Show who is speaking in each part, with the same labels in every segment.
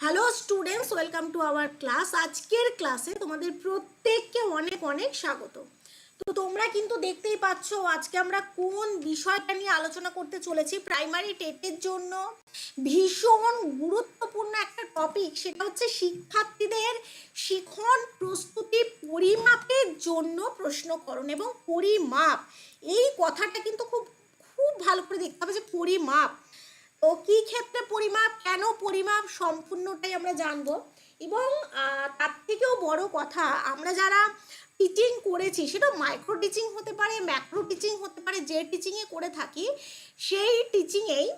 Speaker 1: Hello students welcome to our class আজকের ক্লাসে তোমাদের প্রত্যেককে অনেক অনেক স্বাগত। তো তোমরা কিন্তু দেখতেই পাচ্ছ আজকে আমরা কোন বিষয়টা নিয়ে আলোচনা করতে চলেছি। প্রাইমারি টেটের জন্য ভীষণ গুরুত্বপূর্ণ একটা টপিক সেটা হচ্ছে শিক্ষার্থীদের শিখন প্রস্তুতি পরিমাপের জন্য প্রশ্নকরণ এবং পরিমাপ। এই কথাটা কিন্তু খুব খুব ভালো করে দেখতে হবে যে পরিমাপ তো কি ক্ষেত্রে পরিমাপ, কেন পরিমাপ সম্পূর্ণটাই আমরা জানব। এবং তার থেকেও বড় কথা, আমরা যারা টিচিং করেছি, সেটা মাইক্রো টিচিং হতে পারে ম্যাক্রো টিচিং হতে পারে, যে টিচিংয়ে করে থাকি, সেই টিচিংয়েই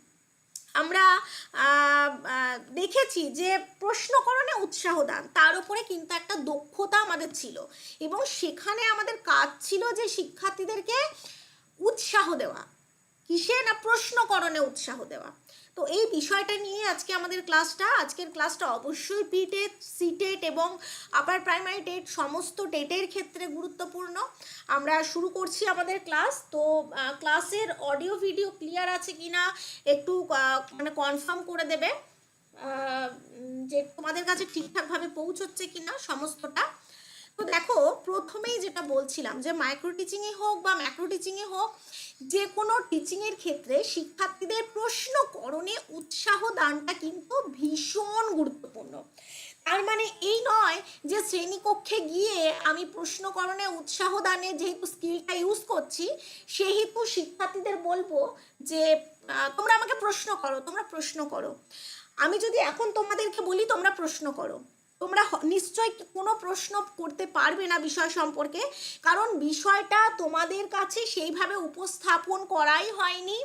Speaker 1: আমরা দেখেছি যে প্রশ্নকরণে উৎসাহ দান, তার উপরে কিন্তু একটা দক্ষতা আমাদের ছিল। এবং সেখানে আমাদের কাজ ছিল যে শিক্ষার্থীদেরকে উৎসাহ দেওয়া। কিসে না প্রশ্নকরণে উৎসাহ দেওয়া? তো এই বিষয়টা নিয়ে আজকে আমাদের ক্লাসটা, আজকের ক্লাসটা অবশ্যই পি টেট সি টেট এবং আপার প্রাইমারি টেট সমস্ত টেটের ক্ষেত্রে গুরুত্বপূর্ণ। আমরা শুরু করছি আমাদের ক্লাস। তো ক্লাসের অডিও ভিডিও ক্লিয়ার আছে কি না একটু মানে কনফার্ম করে দেবে। যে তোমাদের কাছে ঠিকঠাকভাবে পৌঁছচ্ছে কি না সমস্তটা। তো দেখো, প্রথমেই যেটা বলছিলাম যে মাইক্রো টিচিংয়ে হোক বা ম্যাক্রো টিচিংয়ে হোক, যে কোনো টিচিংয়ের ক্ষেত্রে শিক্ষার্থীদের প্রশ্নকরণে উৎসাহ দানটা কিন্তু ভীষণ গুরুত্বপূর্ণ। তার মানে এই নয় যে শ্রেণীকক্ষে গিয়ে আমি প্রশ্নকরণে উৎসাহ দানে যেহেতু স্কিলটা ইউজ করছি, সেহেতু শিক্ষার্থীদের বলব যে তোমরা আমাকে প্রশ্ন করো, তোমরা প্রশ্ন করো। আমি যদি এখন তোমাদেরকে বলি, তোমরা প্রশ্ন করো। তোমরা নিশ্চয়ই কোনো প্রশ্ন করতে পারবে না বিষয় সম্পর্কে। কারণ বিষয়টা তোমাদের কাছে সেইভাবে উপস্থাপন করাই হয়নি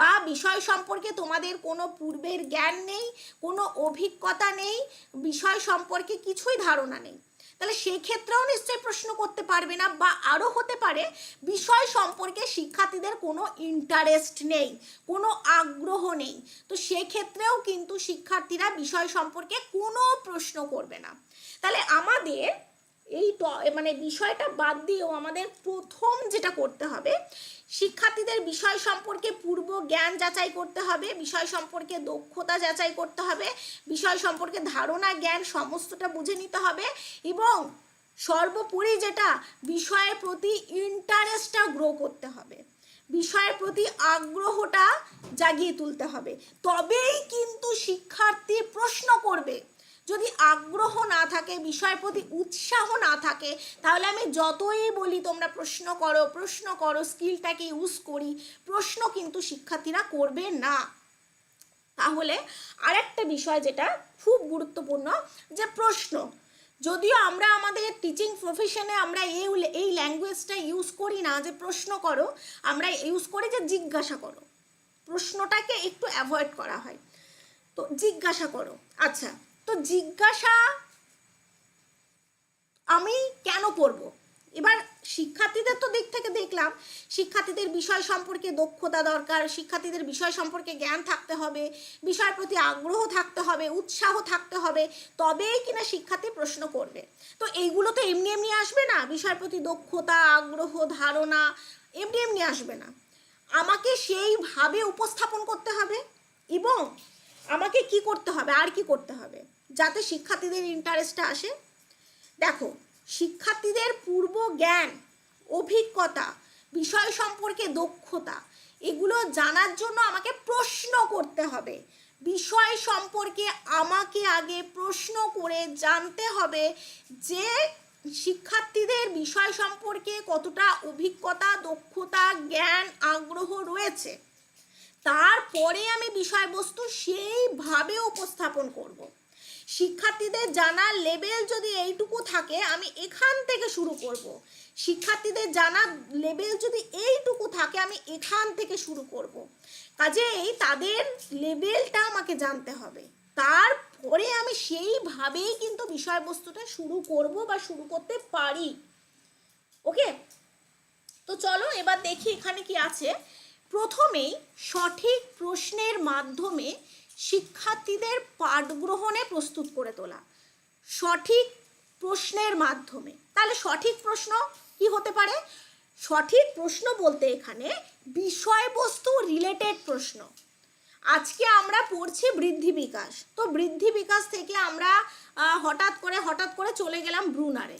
Speaker 1: বা বিষয় সম্পর্কে তোমাদের কোনো পূর্বের জ্ঞান নেই, কোনো অভিজ্ঞতা নেই, বিষয় সম্পর্কে কিছুই ধারণা নেই। তাহলে সেই ক্ষেত্রেও নিশ্চয়ই প্রশ্ন করতে পারবে না বা আরও হতে পারে, বিষয় সম্পর্কে শিক্ষার্থীদের কোনো ইন্টারেস্ট নেই, কোনো আগ্রহ নেই। তো সেক্ষেত্রেও কিন্তু শিক্ষার্থীরা বিষয় সম্পর্কে কোনো প্রশ্ন করবে না। তাহলে আমাদের এই মানে বিষয়টা বাদ দিয়েও আমাদের প্রথম যেটা করতে হবে, শিক্ষার্থীদের বিষয় সম্পর্কে পূর্ব জ্ঞান যাচাই করতে হবে, বিষয় সম্পর্কে দক্ষতা যাচাই করতে হবে, বিষয় সম্পর্কে ধারণা, জ্ঞান সমস্তটা বুঝে নিতে হবে এবং সর্বোপরি যেটা বিষয়ের প্রতি ইন্টারেস্টটা গ্রো করতে হবে, বিষয়ের প্রতি আগ্রহটা জাগিয়ে তুলতে হবে। তবেই কিন্তু শিক্ষার্থী প্রশ্ন করবে যদি আগ্রহ না থাকে, বিষয়ের প্রতি উৎসাহ না থাকে, তাহলে আমি যতই বলি তোমরা প্রশ্ন করো প্রশ্ন করো স্কিলটাকে ইউজ করি, প্রশ্ন কিন্তু শিক্ষার্থীরা করবে না। তাহলে আরেকটা বিষয় যেটা খুব গুরুত্বপূর্ণ, যে প্রশ্ন, যদিও আমরা আমাদের টিচিং প্রফেশনে আমরা এই এই ল্যাঙ্গুয়েজটা ইউজ করি না, যে প্রশ্ন করো, আমরা ইউজ করি যে জিজ্ঞাসা করো। প্রশ্নটাকে একটু অ্যাভয়েড করা হয়। তো জিজ্ঞাসা করো। আচ্ছা তো জিজ্ঞাসা আমি কেন করব? এবার শিক্ষার্থীদের তো দিক থেকে দেখলাম, শিক্ষার্থীদের বিষয় সম্পর্কে দক্ষতা দরকার, শিক্ষার্থীদের বিষয় সম্পর্কে জ্ঞান থাকতে হবে, বিষয়ের প্রতি আগ্রহ থাকতে হবে, উৎসাহ থাকতে হবে, তবেই কিনা শিক্ষার্থী প্রশ্ন করবে। তো এইগুলো তো এমনি এমনি আসবে না, বিষয়ের প্রতি দক্ষতা, আগ্রহ, ধারণা এমনি এমনি আসবে না। আমাকে সেইভাবে উপস্থাপন করতে হবে এবং আমাকে কি করতে হবে, আর কি করতে হবে? যাতে শিক্ষার্থীদের ইন্টারেস্টটা আসে। দেখো, শিক্ষার্থীদের পূর্ব জ্ঞান, অভিজ্ঞতা, বিষয় সম্পর্কে দক্ষতা, এগুলো জানার জন্য আমাকে প্রশ্ন করতে হবে। বিষয় সম্পর্কে আমাকে আগে প্রশ্ন করে জানতে হবে যে শিক্ষার্থীদের বিষয় সম্পর্কে কতটা অভিজ্ঞতা, দক্ষতা, জ্ঞান, আগ্রহ রয়েছে। তারপরে আমি বিষয়বস্তু সেইভাবে উপস্থাপন করব। শিক্ষার্থীদের জানার লেভেল যদি এইটুকু থাকে, আমি এখান থেকে শুরু করব। শিক্ষার্থীদের জানার লেভেল যদি এইটুকু থাকে, আমি এখান থেকে শুরু করব। কাজেই তাদের লেভেলটা আমাকে জানতে হবে তারপরে আমি সেইভাবেই কিন্তু বিষয়বস্তুটা শুরু করব বা শুরু করতে পারি ওকে তো চলো এবার দেখি এখানে কি আছে প্রথমেই সঠিক প্রশ্নের মাধ্যমে শিক্ষার্থীদের পাঠ গ্রহণে প্রস্তুত করে তোলা। সঠিক প্রশ্নের মাধ্যমে। তাহলে সঠিক প্রশ্ন কি হতে পারে? সঠিক প্রশ্ন বলতে এখানে বিষয়বস্তু রিলেটেড প্রশ্ন। আজকে আমরা পড়ছি বৃদ্ধি বিকাশ। তো বৃদ্ধি বিকাশ থেকে আমরা হঠাৎ করে হঠাৎ করে চলে গেলাম ব্রুনারে।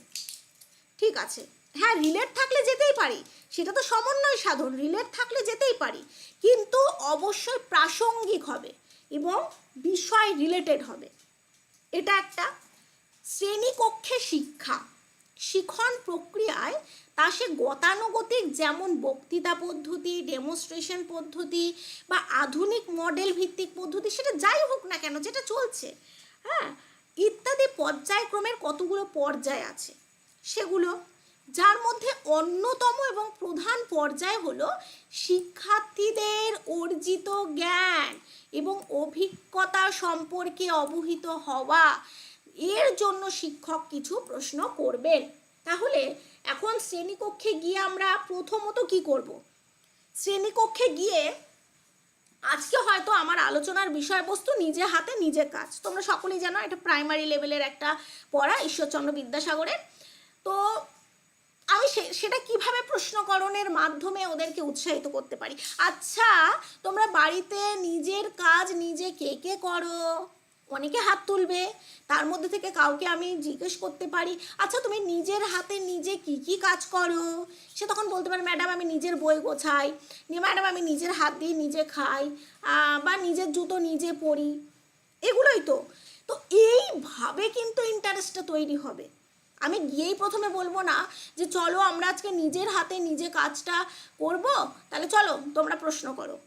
Speaker 1: ঠিক আছে? হ্যাঁ রিলেট থাকলে যেতেই পারি। সেটা তো সমন্বয় সাধন রিলেট থাকলে যেতেই পারি। কিন্তু অবশ্যই প্রাসঙ্গিক হবে। এবং বিষয় রিলেটেড হবে। এটা একটা শ্রেণীকক্ষে শিক্ষা। শিখন প্রক্রিয়ায় তা সে গতানুগতিক যেমন বক্তৃতা পদ্ধতি ডেমনস্ট্রেশন পদ্ধতি বা আধুনিক মডেল ভিত্তিক পদ্ধতি, সেটা যাই হোক না কেন, যেটা চলছে হ্যাঁ ইত্যাদি পর্যায়ক্রমের কতগুলো পর্যায় আছে, সেগুলো যার মধ্যে অন্যতম এবং প্রধান পর্যায় হলো শিক্ষার্থীদের অর্জিত জ্ঞান এবং অভিজ্ঞতা সম্পর্কে অবহিত হওয়া। এর জন্য শিক্ষক কিছু প্রশ্ন করবেন। তাহলে এখন শ্রেণীকক্ষে গিয়ে আমরা প্রথমত কি করব? শ্রেণীকক্ষে গিয়ে আজকে হয়তো আমার আলোচনার বিষয়বস্তু নিজে হাতে, নিজে কাজ। তোমরা সকলেই জানো এটা প্রাইমারি লেভেলের একটা পড়া, ঈশ্বরচন্দ্র বিদ্যাসাগরের। তো সেটা কীভাবে প্রশ্নকরণের মাধ্যমে ওদেরকে উৎসাহিত করতে পারি? আচ্ছা তোমরা বাড়িতে নিজের কাজ নিজে কে কে করো? অনেকে হাত তুলবে, তার মধ্যে থেকে কাউকে আমি জিজ্ঞেস করতে পারি আচ্ছা তুমি নিজের হাতে নিজে কি কি কাজ করো? সে তখন বলতে পারে, ম্যাডাম, আমি নিজের বই গোছাই ম্যাডাম, আমি নিজের হাত দিয়ে নিজে খাই বা নিজের জুতো নিজে পরি। এগুলোই তো। তো এইভাবে কিন্তু ইন্টারেস্টটা তৈরি হবে। আমি গিয়েই প্রথমে বলব না যে চলো আমরা আজকে নিজের হাতে নিজে কাজটা করব, তাহলে চলো তোমরা প্রশ্ন করো।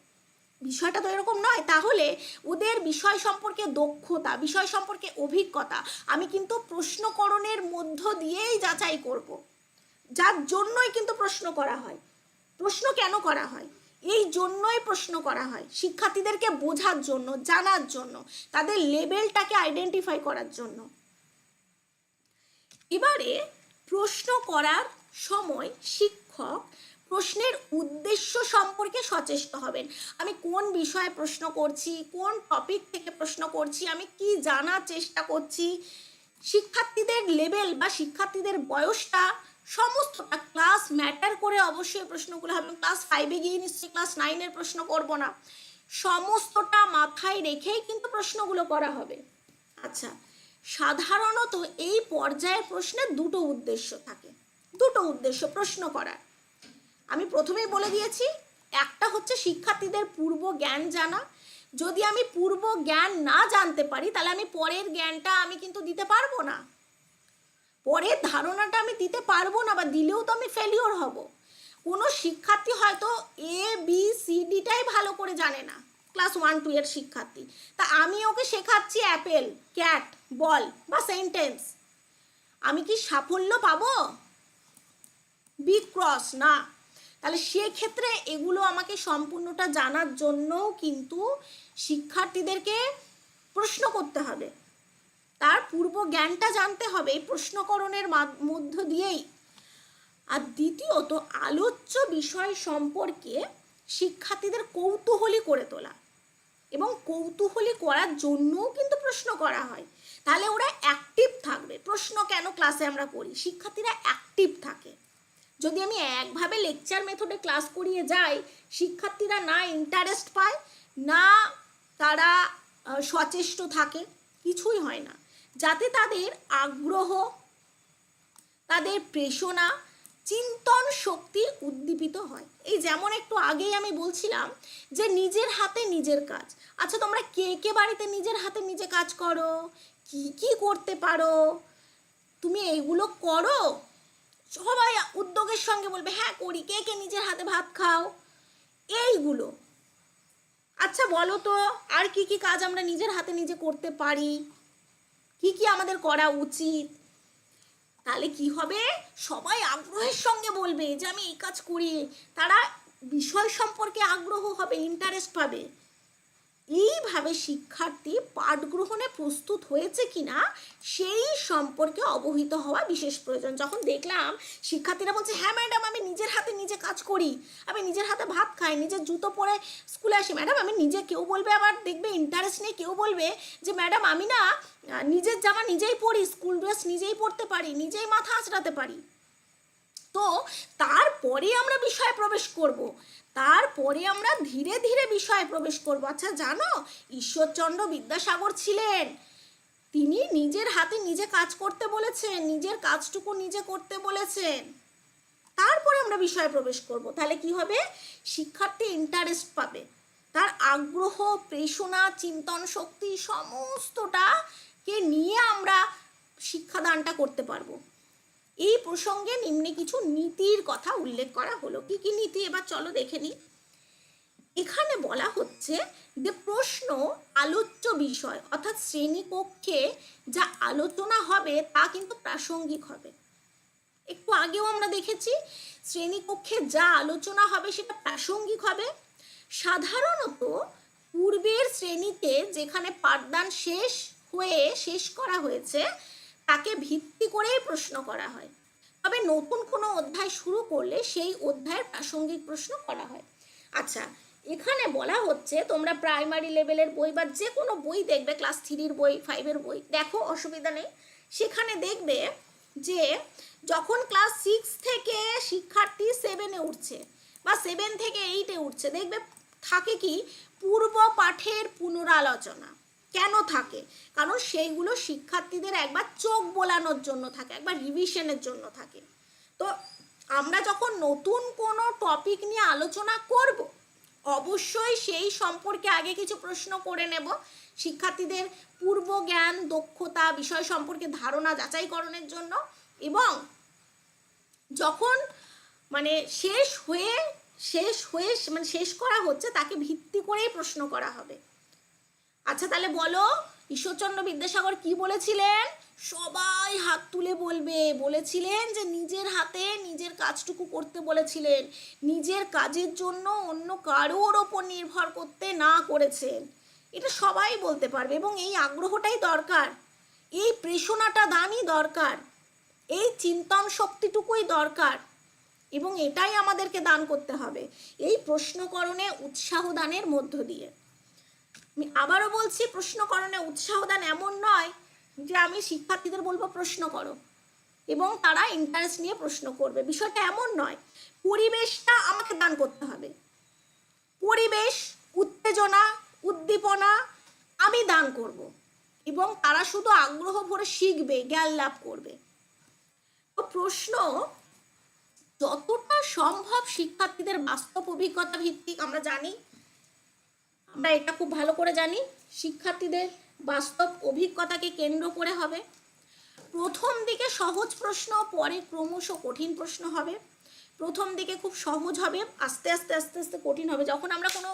Speaker 1: বিষয়টা তো এরকম নয়, তাহলে ওদের বিষয় সম্পর্কে দক্ষতা, বিষয় সম্পর্কে অভিজ্ঞতা আমি কিন্তু প্রশ্নকরণের মধ্য দিয়েই যাচাই করব। যার জন্যই কিন্তু প্রশ্ন করা হয়। প্রশ্ন কেন করা হয়? এই জন্যই প্রশ্ন করা হয় শিক্ষার্থীদেরকে বোঝার জন্য, জানার জন্য, তাদের লেভেলটাকে আইডেন্টিফাই করার জন্য। এবারে প্রশ্ন করার সময় শিক্ষক প্রশ্নের উদ্দেশ্য সম্পর্কে সচেষ্ট হবেন। আমি কোন বিষয়ে প্রশ্ন করছি, কোন টপিক থেকে প্রশ্ন করছি, আমি কি জানার চেষ্টা করছি, শিক্ষার্থীদের লেভেল বা শিক্ষার্থীদের বয়সটা, সমস্তটা ক্লাস ম্যাটার করে অবশ্যই প্রশ্নগুলো হবে। ক্লাস ফাইভে গিয়ে নিশ্চয়ই ক্লাস নাইনের প্রশ্ন করব না। সমস্তটা মাথায় রেখেই কিন্তু প্রশ্নগুলো করা হবে। আচ্ছা সাধারণত এই পর্যায়ের প্রশ্নের দুটো উদ্দেশ্য থাকে, দুটো উদ্দেশ্য প্রশ্ন করার। আমি প্রথমেই বলে দিয়েছি, একটা হচ্ছে শিক্ষার্থীদের পূর্ব জ্ঞান জানা। যদি আমি পূর্ব জ্ঞান না জানতে পারি, তাহলে আমি পরের জ্ঞানটা আমি কিন্তু দিতে পারব না। পরের ধারণাটা আমি দিতে পারব না বা দিলেও তো আমি ফেলিওর হব। কোনো শিক্ষার্থী হয়তো এ বি সি ডিটাই ভালো করে জানে না। ক্লাস ওয়ান টু এর শিক্ষার্থী। তা আমি ওকে শেখাচ্ছি অ্যাপেল, ক্যাট, বল বা সেন্টেন্স। আমি কি সাফল্য পাবো? বিগ ক্রস, না। তাহলে সেক্ষেত্রে এগুলো আমাকে সম্পূর্ণটা জানার জন্যও কিন্তু শিক্ষার্থীদেরকে প্রশ্ন করতে হবে। তার পূর্ব জ্ঞানটা জানতে হবে এই প্রশ্নকরণের মাধ- মধ্য দিয়েই। আর দ্বিতীয়ত, আলোচ্য বিষয় সম্পর্কে শিক্ষার্থীদের কৌতূহলী করে তোলা। এবং কৌতূহলী করার জন্যও কিন্তু প্রশ্ন করা হয়। তাহলে ওরা অ্যাক্টিভ থাকবে। প্রশ্ন কেন ক্লাসে আমরা করি? শিক্ষার্থীরা অ্যাক্টিভ থাকে। যদি আমি একভাবে লেকচার মেথডে ক্লাস করিয়ে যাই, শিক্ষার্থীরা না ইন্টারেস্ট পায়, না তারা সচেষ্ট থাকে, কিছুই হয় না। যাতে তাদের আগ্রহ, তাদের প্রেষণা চিন্তন শক্তি উদ্দীপিত হয়। এই যেমন একটু আগেই আমি বলছিলাম যে নিজের হাতে নিজের কাজ। আচ্ছা তোমরা কে কে বাড়িতে নিজের হাতে নিজে কাজ করো? কি কি করতে পারো? তুমি এইগুলো করো? সবাই উদ্যোগের সঙ্গে বলবে হ্যাঁ করি। কে কে নিজের হাতে ভাত খাও? এইগুলো। আচ্ছা বলো তো, আর কি কি কাজ আমরা নিজের হাতে নিজে করতে পারি? কি কি আমাদের করা উচিত? তাহলে কি হবে? সবাই আগ্রহের সঙ্গে বলবে যে আমি এই কাজ করি। তারা বিষয় সম্পর্কে আগ্রহ হবে ইন্টারেস্ট পাবে। এইভাবে শিক্ষার্থী পাঠ গ্রহণে প্রস্তুত হয়েছে কিনা সেই সম্পর্কে অবহিত হওয়া বিশেষ প্রয়োজন। যখন দেখলাম শিক্ষার্থীরা বলছে হ্যাঁ ম্যাডাম, আমি নিজের হাতে নিজে কাজ করি। আমি নিজের হাতে ভাত খাই, নিজের জুতো পরে স্কুলে আসি। ম্যাডাম, আমি নিজে, কেউ বলবে আবার দেখবে ইন্টারেস্ট নেই, কেউ বলবে যে, ম্যাডাম, আমি না নিজের জামা নিজেই পরি স্কুল ড্রেস নিজেই পরতে পারি, নিজেই মাথা আঁচড়াতে পারি। তো তারপরে আমরা বিষয়ে প্রবেশ করব। তারপরে আমরা ধীরে ধীরে বিষয়ে প্রবেশ করব। আচ্ছা জানো, ঈশ্বরচন্দ্র বিদ্যাসাগর ছিলেন। তিনি নিজের হাতে নিজে কাজ করতে বলেছেন, নিজের কাজটুকু নিজে করতে বলেছেন। তারপরে আমরা বিষয়ে প্রবেশ করব। তাহলে কি হবে? শিক্ষার্থী ইন্টারেস্ট পাবে। তার আগ্রহ প্রেষণা চিন্তন শক্তি সমস্তটাকে নিয়ে আমরা শিক্ষাদানটা করতে পারব। এই প্রসঙ্গে নিম্নে কিছু নীতির কথা উল্লেখ করা হলো। কি কি নীতি? এবার চলো দেখে নিই। এখানে বলা হচ্ছে, যে প্রশ্ন আলোচ্য বিষয়, অর্থাৎ শ্রেণীকক্ষে যা আলোচনা হবে তা কিন্তু প্রাসঙ্গিক হবে। একটু আগেও আমরা দেখেছি, শ্রেণীকক্ষে যা আলোচনা হবে সেটা প্রাসঙ্গিক হবে। সাধারণত পূর্বের শ্রেণীতে যেখানে পাঠদান শেষ হয়ে শেষ করা হয়েছে তাকে ভিত্তি করেই প্রশ্ন করা হয়। তবে নতুন কোনো অধ্যায় শুরু করলে সেই অধ্যায়ের প্রাসঙ্গিক প্রশ্ন করা হয়। আচ্ছা এখানে বলা হচ্ছে তোমরা প্রাইমারি লেভেলের বই বা যে কোনো বই দেখবে ক্লাস থ্রির বই ফাইভের বই, দেখো অসুবিধা নেই। সেখানে দেখবে যে যখন ক্লাস সিক্স থেকে শিক্ষার্থী সেভেনে উঠছে বা সেভেন থেকে এইটে উঠছে, দেখবে থাকে কি পূর্ব পাঠের পুনরালোচনা। কেন থাকে? কারণ সেইগুলো শিক্ষার্থীদের একবার চোখ বোলানোর জন্য থাকে, একবার রিভিশনের জন্য থাকে। তো আমরা যখন নতুন কোনো টপিক নিয়ে আলোচনা করব, অবশ্যই সেই সম্পর্কে আগে কিছু প্রশ্ন করে নেব। শিক্ষার্থীদের পূর্ব জ্ঞান দক্ষতা, বিষয় সম্পর্কে ধারণা যাচাইকরণের জন্য এবং যখন মানে শেষ হয়ে শেষ হয়ে মানে শেষ করা হচ্ছে, তাকে ভিত্তি করেই প্রশ্ন করা হবে। আচ্ছা তাহলে বলো, ঈশ্বরচন্দ্র বিদ্যাসাগর কি বলেছিলেন? সবাই হাত তুলে বলবে, বলেছিলেন যে নিজের হাতে নিজের কাজটুকু করতে বলেছিলেন। নিজের কাজের জন্য অন্য কারোর ওপর নির্ভর করতে না করেছেন। এটা সবাই বলতে পারবে এবং এই আগ্রহটাই দরকার। এই প্রেষণাটা দানই দরকার। এই চিন্তন শক্তিটুকুই দরকার। এবং এটাই আমাদেরকে দান করতে হবে। এই প্রশ্নকরণে উৎসাহ দানের মধ্য দিয়ে। আমি আবারও বলছি, প্রশ্নকরণে উৎসাহ দান এমন নয় যে আমি শিক্ষার্থীদের বলব, প্রশ্ন করো। এবং তারা ইন্টারেস্ট নিয়ে প্রশ্ন করবে। বিষয়টা এমন নয়, পরিবেশটা আমাকে দান করতে হবে। পরিবেশ, উত্তেজনা, উদ্দীপনা আমি দান করব। এবং তারা শুধু আগ্রহ ভরে শিখবে, জ্ঞান লাভ করবে। তো প্রশ্ন, যতটা সম্ভব শিক্ষার্থীদের বাস্তব অভিজ্ঞতা ভিত্তিক আমরা জানি আমরা এটা খুব ভালো করে জানি, শিক্ষার্থীদের বাস্তব অভিজ্ঞতাকে কেন্দ্র করে হবে। প্রথম দিকে সহজ প্রশ্ন, পরে ক্রমশ কঠিন প্রশ্ন হবে। প্রথম দিকে খুব সহজ হবে, আস্তে আস্তে আস্তে আস্তে কঠিন হবে। যখন আমরা কোনো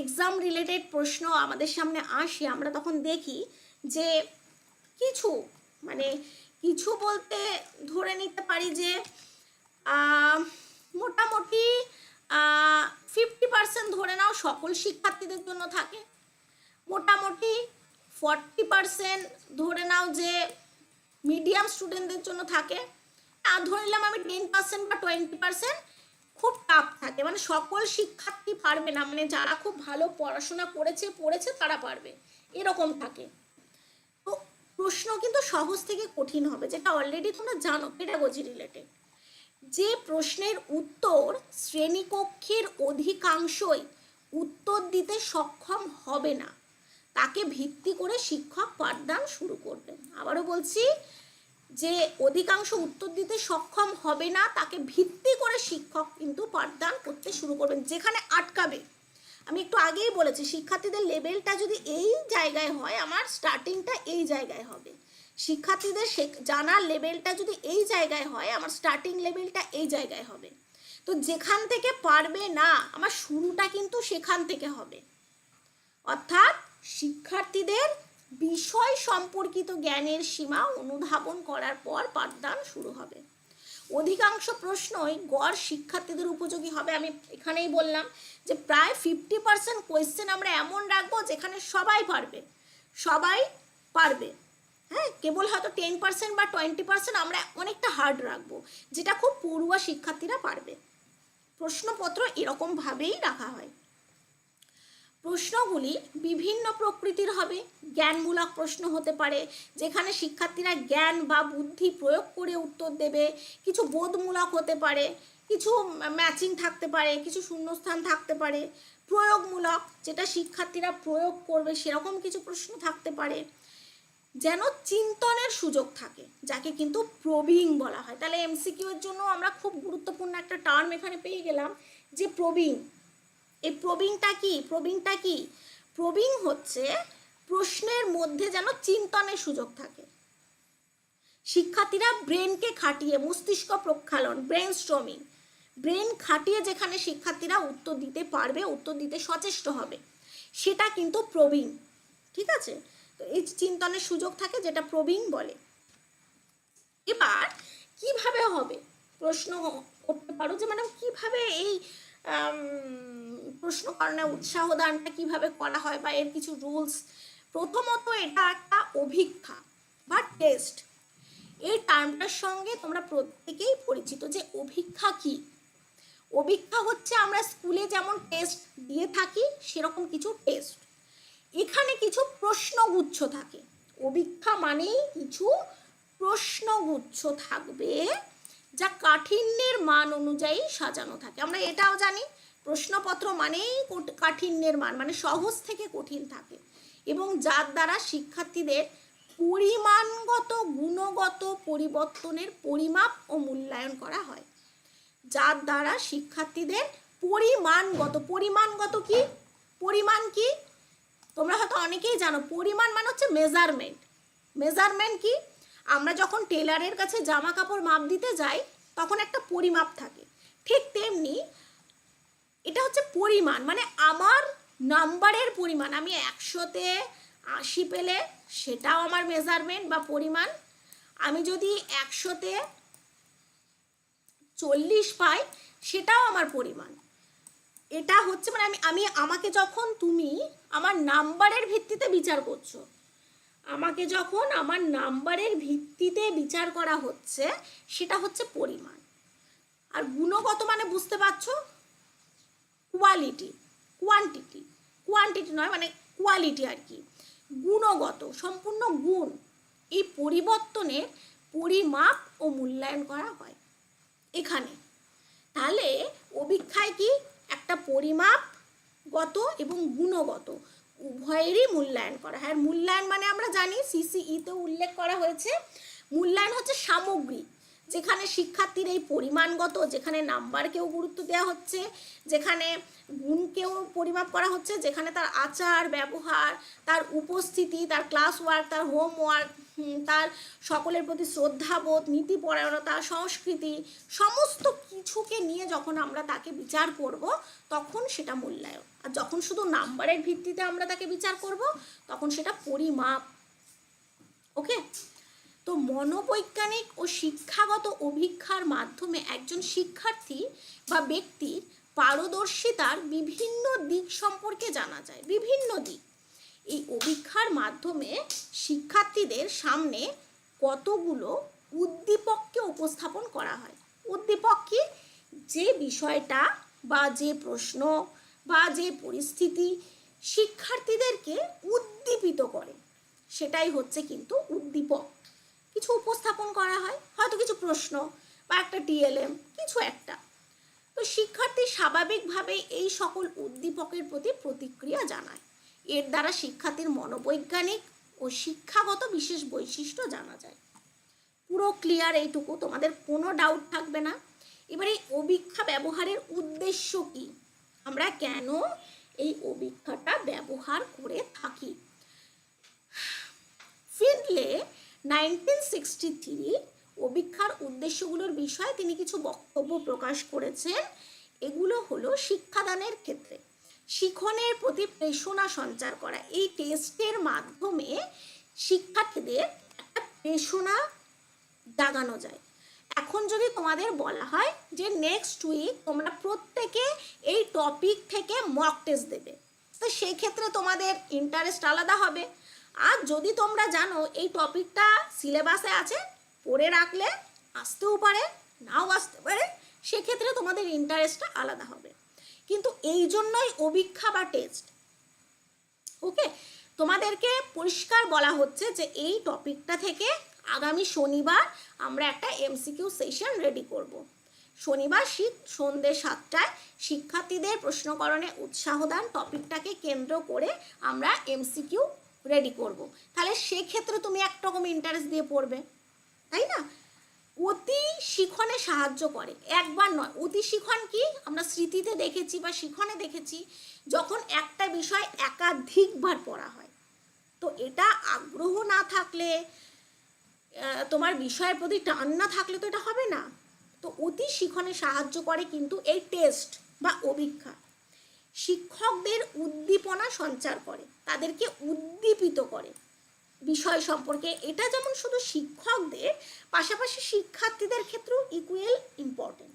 Speaker 1: এক্সাম রিলেটেড প্রশ্ন আমাদের সামনে আসে, আমরা তখন দেখি যে কিছু মানে কিছু বলতে ধরে নিতে পারি যে মোটামুটি ফিফটি পার্সেন্ট ধরে নাও সকল শিক্ষার্থীদের জন্য থাকে। মোটামুটি ফর্টি পার্সেন্ট ধরে নাও যে মিডিয়াম স্টুডেন্টদের জন্য থাকে। আর ধরে নিলাম আমি টেন পার্সেন্ট বা টোয়েন্টি পার্সেন্ট খুব টাফ থাকে। মানে সকল শিক্ষার্থী পারবে না। মানে যারা খুব ভালো পড়াশোনা করেছে, পড়েছে তারা পারবে। এরকম থাকে। তো প্রশ্ন কিন্তু সহজ থেকে কঠিন হবে। যেটা অলরেডি তোমরা জানো পেডাগজি রিলেটেড যে প্রশ্নের উত্তর শ্রেণীকক্ষের অধিকাংশই উত্তর দিতে সক্ষম হবে না। তাকে ভিত্তি করে শিক্ষক পাঠদান শুরু করবেন। আবারও বলছি, যে অধিকাংশ উত্তর দিতে সক্ষম হবে না, তাকে ভিত্তি করে শিক্ষক কিন্তু পাঠদান করতে শুরু করবেন, যেখানে আটকাবে। আমি একটু আগেই বলেছি, শিক্ষার্থীদের লেভেলটা যদি এই জায়গায় হয়, আমার স্টার্টিংটা এই জায়গায় হবে। শিক্ষার্থীদের জানার লেভেলটা যদি এই জায়গায় হয়, আমার স্টার্টিং লেভেলটা এই জায়গায় হবে। তো যেখান থেকে পারবে না, আমার শুরুটা কিন্তু সেখান থেকে হবে। অর্থাৎ শিক্ষার্থীদের বিষয় সম্পর্কিত জ্ঞানের সীমা অনুধাবন করার পর পাঠদান শুরু হবে। অধিকাংশ প্রশ্নই গড় শিক্ষার্থীদের উপযোগী হবে। আমি এখানেই বললাম যে প্রায় ফিফটি পার্সেন্ট কোয়েশ্চেন আমরা এমন রাখব যেখানে সবাই পারবে। সবাই পারবে। হ্যাঁ কেবল হয়তো টেন পার্সেন্ট বা টোয়েন্টি পার্সেন্ট আমরা অনেকটা হার্ড রাখব, যেটা খুব পড়ুয়া শিক্ষার্থীরা পারবে। প্রশ্নপত্র এরকমভাবেই রাখা হয়। প্রশ্নগুলি বিভিন্ন প্রকৃতির হবে, জ্ঞানমূলক প্রশ্ন হতে পারে, যেখানে শিক্ষার্থীরা জ্ঞান বা বুদ্ধি প্রয়োগ করে উত্তর দেবে, কিছু বোধমূলক হতে পারে, কিছু ম্যাচিং থাকতে পারে, কিছু শূন্যস্থান থাকতে পারে, প্রয়োগমূলক, যেটা শিক্ষার্থীরা প্রয়োগ করবে, সেরকম কিছু প্রশ্ন থাকতে পারে। যেন চিন্তনের সুযোগ থাকে, যাকে কিন্তু প্রবিং বলা হয়। তাহলে এমসিকিউ এর জন্য আমরা খুব গুরুত্বপূর্ণ একটা টার্ম এখানে পেয়ে গেলাম, যে প্রবিং এই প্রবিংটা কি? প্রবিংটা কি? প্রবিং হচ্ছে প্রশ্নের মধ্যে যেন চিন্তনের সুযোগ থাকে। শিক্ষার্থীরা ব্রেনকে খাটিয়ে, মস্তিষ্ক প্রক্ষালন ব্রেন স্ট্রমিং ব্রেন খাটিয়ে যেখানে শিক্ষার্থীরা উত্তর দিতে পারবে, উত্তর দিতে সচেষ্ট হবে, সেটা কিন্তু প্রবীণ ঠিক আছে? তো এই চিন্তনের সুযোগ থাকে যেটা প্রবীণ বলে। এবার, কীভাবে হবে? প্রশ্ন করতে পারো যে ম্যাডাম কীভাবে এই প্রশ্ন করণে উৎসাহ দানটা কীভাবে করা হয় বা এর কিছু রুলস প্রথমত এটা একটা অভিক্ষা বা টেস্ট এই টার্মটার সঙ্গে তোমরা প্রত্যেকেই পরিচিত যে অভিক্ষা কি? অভিক্ষা হচ্ছে আমরা স্কুলে যেমন টেস্ট দিয়ে থাকি, সেরকম কিছু টেস্ট এখানে কিছু প্রশ্নগুচ্ছ থাকে। অভিক্ষা মানেই কিছু প্রশ্নগুচ্ছ থাকবে যা কাঠিন্যের মান অনুযায়ী সাজানো থাকে। আমরা এটাও জানি, প্রশ্নপত্র মানেই কাঠিন্যের মান মানে সহজ থেকে কঠিন থাকে। এবং যার দ্বারা শিক্ষার্থীদের পরিমাণগত, গুণগত পরিবর্তনের পরিমাপ ও মূল্যায়ন করা হয়। যার দ্বারা শিক্ষার্থীদের পরিমাণগত পরিমাণগত কি? পরিমাণ কি? তোমরা হয়তো অনেকেই জানো, পরিমাণ মানে হচ্ছে মেজারমেন্ট মেজারমেন্ট কি? আমরা যখন টেলারের কাছে জামা কাপড় মাপ দিতে যাই, তখন একটা পরিমাপ থাকে। ঠিক তেমনি এটা হচ্ছে পরিমাণ মানে আমার নাম্বারের পরিমাণ। আমি একশোতে আশি পেলে সেটাও আমার মেজারমেন্ট বা পরিমাণ। আমি যদি একশোতে চল্লিশ পাই, সেটাও আমার পরিমাণ। এটা হচ্ছে মানে আমি আমি, আমাকে যখন তুমি আমার নাম্বারের ভিত্তিতে বিচার করছ, আমাকে যখন আমার নাম্বারের ভিত্তিতে বিচার করা হচ্ছে, সেটা হচ্ছে পরিমাণ। আর গুণগত মানে বুঝতে পারছ? কোয়ালিটি কোয়ান্টিটি কোয়ান্টিটি নয় মানে কোয়ালিটি আর কি। গুণগত, সম্পূর্ণ গুণ, এই পরিবর্তনের পরিমাপ ও মূল্যায়ন করা হয়। এখানে। তাহলে অভিক্ষায় কি? একটা পরিমাপগত এবং গুণগত, উভয়েরই মূল্যায়ন করা। হয়, মূল্যায়ন মানে আমরা জানি সিসিইতে উল্লেখ করা হয়েছে। মূল্যায়ন হচ্ছে সামগ্রিক যেখানে শিক্ষার্থীর এই পরিমাণগত, যেখানে নাম্বারকেও গুরুত্ব দেওয়া হচ্ছে, যেখানে গুণকেও পরিমাপ করা হচ্ছে, যেখানে তার আচার, ব্যবহার, তার উপস্থিতি, তার ক্লাস ওয়ার্ক তার হোমওয়ার্ক তার সকলের প্রতি শ্রদ্ধাবোধ, নীতিপরায়ণতা, সংস্কৃতি সমস্ত কিছুকে নিয়ে যখন আমরা তাকে বিচার করব, তখন সেটা মূল্যায়ন। আর যখন শুধু নাম্বারের ভিত্তিতে আমরা তাকে বিচার করব, তখন সেটা পরিমাপ। ওকে? তো মনোবৈজ্ঞানিক ও শিক্ষাগত অভিক্ষার মাধ্যমে একজন শিক্ষার্থী বা ব্যক্তির পারদর্শিতার বিভিন্ন দিক সম্পর্কে জানা যায়। বিভিন্ন দিক। এই অভিক্ষার মাধ্যমে শিক্ষার্থীদের সামনে কতগুলো উদ্দীপককে উপস্থাপন করা হয়? উদ্দীপক কি? যে বিষয়টা বা যে প্রশ্ন বা যে পরিস্থিতি শিক্ষার্থীদেরকে উদ্দীপিত করে, সেটাই হচ্ছে কিন্তু উদ্দীপক। কিছু উপস্থাপন করা হয়, হয়তো কিছু প্রশ্ন বা একটা টিএলএম কিছু একটা। তো শিক্ষার্থী স্বাভাবিকভাবে এই সকল উদ্দীপকের প্রতি প্রতিক্রিয়া জানায়। এর দ্বারা শিক্ষার্থীর মনোবৈজ্ঞানিক ও শিক্ষাগত বিশেষ বৈশিষ্ট্য জানা যায়। পুরো ক্লিয়ার এইটুকু, তোমাদের কোনো ডাউট থাকবে না। এবার এই অভিক্ষা ব্যবহারের উদ্দেশ্য কি? আমরা কেন এই অভিক্ষাটা ব্যবহার করে থাকি? ফিনলে নাইনটিন সিক্সটি থ্রি অভিক্ষার উদ্দেশ্যগুলোর বিষয়ে তিনি কিছু বক্তব্য প্রকাশ করেছেন। এগুলো হলো শিক্ষাদানের ক্ষেত্রে। শিখনের প্রতি প্রেষণা সঞ্চার করা। এই টেস্টের মাধ্যমে শিক্ষার্থীদের একটা প্রেষণা জাগানো যায়। এখন যদি তোমাদের বলা হয় যে নেক্সট উইক তোমরা প্রত্যেকে এই টপিক থেকে মক টেস্ট দেবে, তো সেই ক্ষেত্রে তোমাদের ইন্টারেস্ট আলাদা হবে। আর যদি তোমরা জানো এই টপিকটা সিলেবাসে আছে, পড়ে রাখলে আসতেও পারে, নাও আসতে পারে, সেক্ষেত্রে তোমাদের ইন্টারেস্টটা আলাদা হবে। কিন্তু এই জন্যই অভিক্ষা বা টেস্ট ওকে তোমাদেরকে পরিষ্কার বলা হচ্ছে যে এই টপিকটা থেকে আগামী শনিবার আমরা একটা এমসিকিউ সেশন রেডি করব। শনিবার শীত, সন্ধ্যে সাতটায় শিক্ষার্থীদের প্রশ্নকরণে উৎসাহ দান টপিকটাকে কেন্দ্র করে আমরা এমসিকিউ রেডি করব। তাহলে সেক্ষেত্রে তুমি একরকম ইন্টারেস্ট দিয়ে পড়বে, তাই না অতি শিখনে সাহায্য করে। একবার নয়, অতি শিখন কি? আমরা স্মৃতিতে দেখেছি বা শিখনে দেখেছি, যখন একটা বিষয় একাধিকবার পড়া হয়। তো এটা আগ্রহ না থাকলে তোমার বিষয়ের প্রতি টান না থাকলে তো এটা হবে না। তো অতি শিখনে সাহায্য করে কিন্তু এই টেস্ট বা অভিক্ষা। শিক্ষকদের উদ্দীপনা সঞ্চার করে, তাদেরকে উদ্দীপিত করে। বিষয় সম্পর্কে, এটা যেমন শুধু শিক্ষকদের, পাশাপাশি শিক্ষার্থীদের ক্ষেত্রেও ইকুয়াল ইম্পর্টেন্ট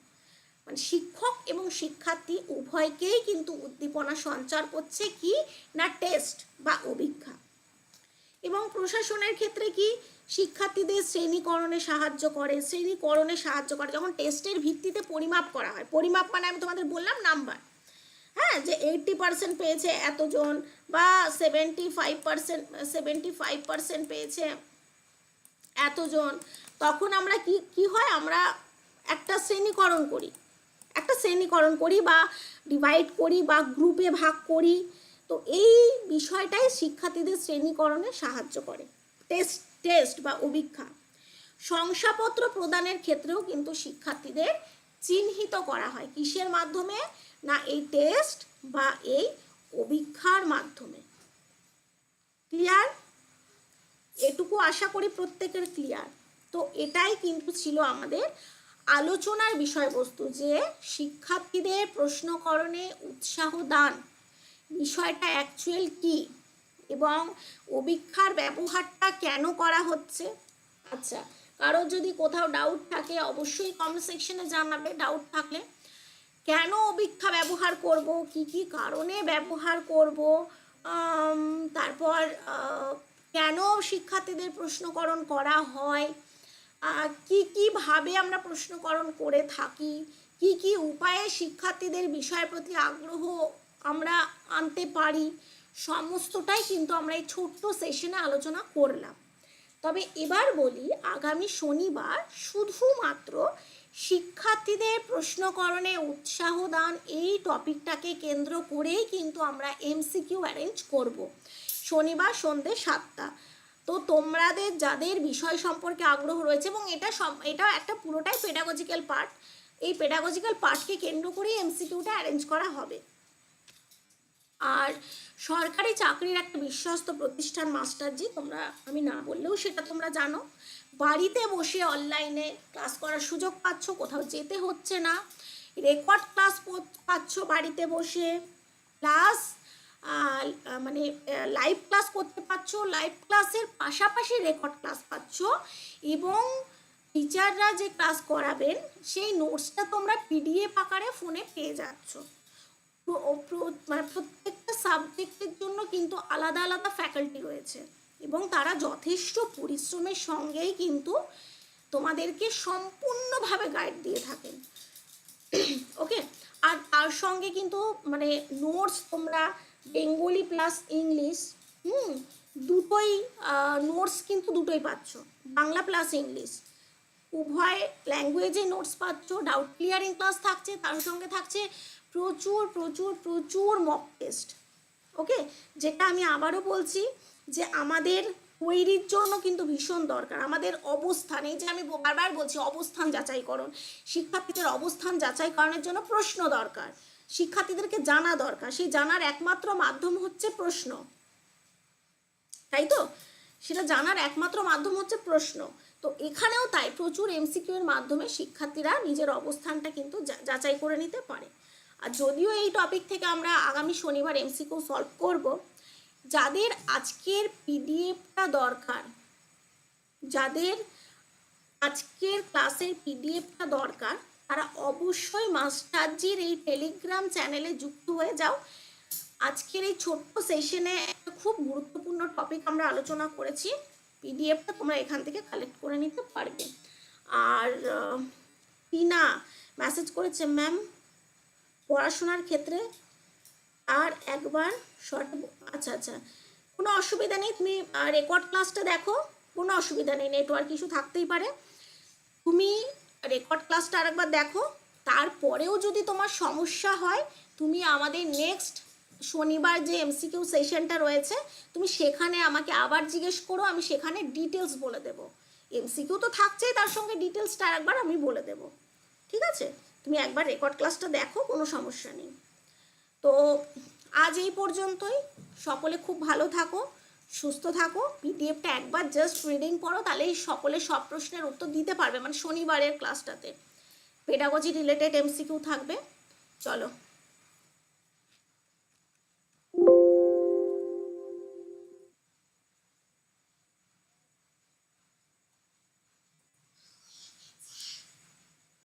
Speaker 1: মানে শিক্ষক এবং শিক্ষার্থী উভয়কেই কিন্তু উদ্দীপনা সঞ্চার করছে কি না টেস্ট বা অভিক্ষা। এবং প্রশাসনের ক্ষেত্রে কি শিক্ষার্থীদের শ্রেণীকরণে সাহায্য করে, শ্রেণীকরণে সাহায্য করে, যখন টেস্টের ভিত্তিতে পরিমাপ করা হয়, পরিমাপ মানে আমি তোমাদের বললাম নাম্বার হ্যাঁ যে এইটটি পার্সেন্ট পেয়েছে এতজন বা seventy five percent seventy five percent পেয়েছে এতজন, তখন আমরা কি কি হয়, আমরা একটা শ্রেণীকরণ করি। একটা শ্রেণীকরণ করি বা ডিভাইড করি বা গ্রুপে ভাগ করি। তো এই বিষয়টাই শিক্ষার্থীদের শ্রেণীকরণে সাহায্য করে। টেস্ট টেস্ট বা অভিক্ষা। শংসাপত্র প্রদানের ক্ষেত্রেও কিন্তু শিক্ষার্থীদের চিহ্নিত করা হয়। কিসের মাধ্যমে? না এই টেস্ট বা এই অভিক্ষার মাধ্যমে। ক্লিয়ার এটুকু আশা করি প্রত্যেকের ক্লিয়ার তো এটাই কিন্তু ছিল আমাদের আলোচনার বিষয়বস্তু যে শিক্ষার্থীদের প্রশ্নকরণে উৎসাহ দান। বিষয়টা অ্যাকচুয়াল কি? এবং অভিক্ষার ব্যবহারটা কেন করা হচ্ছে? আচ্ছা কারোর যদি কোথাও ডাউট থাকে অবশ্যই কমেন্ট সেকশনে জানাবে ডাউট থাকলে। কেন অভিক্ষা ব্যবহার করব? কি কি কারণে ব্যবহার করব? তারপর কেন শিক্ষার্থীদের প্রশ্নকরণ করা হয়? কি কীভাবে আমরা প্রশ্নকরণ করে থাকি? কি কি উপায়ে শিক্ষার্থীদের বিষয়ের প্রতি আগ্রহ আমরা আনতে পারি? সমস্তটাই কিন্তু আমরা এই ছোট্ট সেশনে আলোচনা করলাম। তবে এবার বলি, আগামী শনিবার শুধুমাত্র শিক্ষার্থীদের প্রশ্নকরণে উৎসাহ দান, এই টপিকটাকে কেন্দ্র করেই কিন্তু আমরা এমসিকিউ অ্যারেঞ্জ করব। শনিবার সন্ধ্যে সাতটা। তো তোমাদের যাদের বিষয় সম্পর্কে আগ্রহ রয়েছে এবং এটা এটা একটা পুরোটাই পেডাগজিক্যাল পার্ট এই পেডাগজিক্যাল পার্টকে কেন্দ্র করেই এমসিকিউটা অ্যারেঞ্জ করা হবে। আর সরকারি চাকরির একটা বিশ্বস্ত প্রতিষ্ঠান মাস্টারজি, তোমরা আমি না বললেও সেটা তোমরা জানো। বাড়িতে বসে অনলাইনে ক্লাস করার সুযোগ পাচ্ছ, কোথাও যেতে হচ্ছে না। রেকর্ড ক্লাস পাচ্ছ বাড়িতে বসে। প্লাস মানে লাইভ ক্লাস করতে পারছ লাইভ ক্লাসের পাশাপাশি রেকর্ড ক্লাস পাচ্ছ। এবং টিচাররা যে ক্লাস করাবেন, সেই নোটসটা তোমরা পিডিএফ আকারে ফোনে পেয়ে যাচ্ছ। মানে প্রত্যেকটা সাবজেক্টের জন্য কিন্তু আলাদা আলাদা ফ্যাকাল্টি রয়েছে। এবং তারা যথেষ্ট পরিশ্রমের সঙ্গেই কিন্তু তোমাদেরকে সম্পূর্ণভাবে গাইড দিয়ে থাকেন ওকে আর তার সঙ্গে কিন্তু মানে নোটস তোমরা বেঙ্গলি প্লাস ইংলিশ হুম? দুটোই নোটস কিন্তু দুটোই পাচ্ছ। বাংলা প্লাস ইংলিশ উভয় ল্যাঙ্গুয়েজে নোটস পাচ্ছ ডাউট ক্লিয়ারিং ক্লাস থাকছে, তার সঙ্গে থাকছে প্রচুর প্রচুর প্রচুর মক টেস্ট ওকে যেটা আমি আবারও বলছি যে আমাদের তৈরির জন্য কিন্তু ভীষণ দরকার। আমাদের অবস্থান, এই যে আমি বারবার বলছি অবস্থান যাচাইকরণ, শিক্ষার্থীদের অবস্থান যাচাইকরণের জন্য প্রশ্ন দরকার। শিক্ষার্থীদেরকে জানা দরকার, সেই জানার একমাত্র মাধ্যম হচ্ছে প্রশ্ন। তাই তো? সেটা জানার একমাত্র মাধ্যম হচ্ছে প্রশ্ন। তো এখানেও তাই, প্রচুর এমসিকিউ এর মাধ্যমে শিক্ষার্থীরা নিজের অবস্থানটা কিন্তু যাচাই করে নিতে পারে। আর যদিও এই টপিক থেকে আমরা আগামী শনিবার এমসিকিউ সলভ করব যাদের আজকের পিডিএফটা দরকার, যাদের আজকের ক্লাসের পিডিএফটা দরকার, তারা অবশ্যই মাস্টারজির এই টেলিগ্রাম চ্যানেলে যুক্ত হয়ে যাও। আজকের এই ছোট্ট সেশনে একটা খুব গুরুত্বপূর্ণ টপিক আমরা আলোচনা করেছি। পিডিএফটা তোমরা এখান থেকে কালেক্ট করে নিতে পারবে। আর টিনা মেসেজ করেছে ম্যাম পড়াশোনার ক্ষেত্রে আর একবার শর্ট আচ্ছা আচ্ছা। কোনো অসুবিধা নেই, তুমি রেকর্ড ক্লাসটা দেখো। কোনো অসুবিধা নেই নেটওয়ার্ক ইস্যু থাকতেই পারে। তুমি রেকর্ড ক্লাসটা আরেকবার দেখো, তারপরেও যদি তোমার সমস্যা হয়, তুমি আমাদের নেক্সট শনিবার যে এমসিকিউ সেশনটা রয়েছে, তুমি সেখানে আমাকে আবার জিজ্ঞেস করো, আমি সেখানে ডিটেলস বলে দেব। এমসিকিউ তো থাকছেই, তার সঙ্গে ডিটেলসটা আরেকবার আমি বলে দেব। ঠিক আছে? তুমি একবার রেকর্ড ক্লাসটা দেখো, কোনো সমস্যা নেই। তো আজ এই পর্যন্তই। সকলে খুব ভালো থাকো, সুস্থ থাকো। পিডিএফটা একবার জাস্ট রিডিং পড়ো, তাহলেই সকলে সব প্রশ্নের উত্তর দিতে পারবে মানে শনিবারের ক্লাসটাতে পেডাগজি রিলেটেড এমসিকিউ থাকবে। চলো।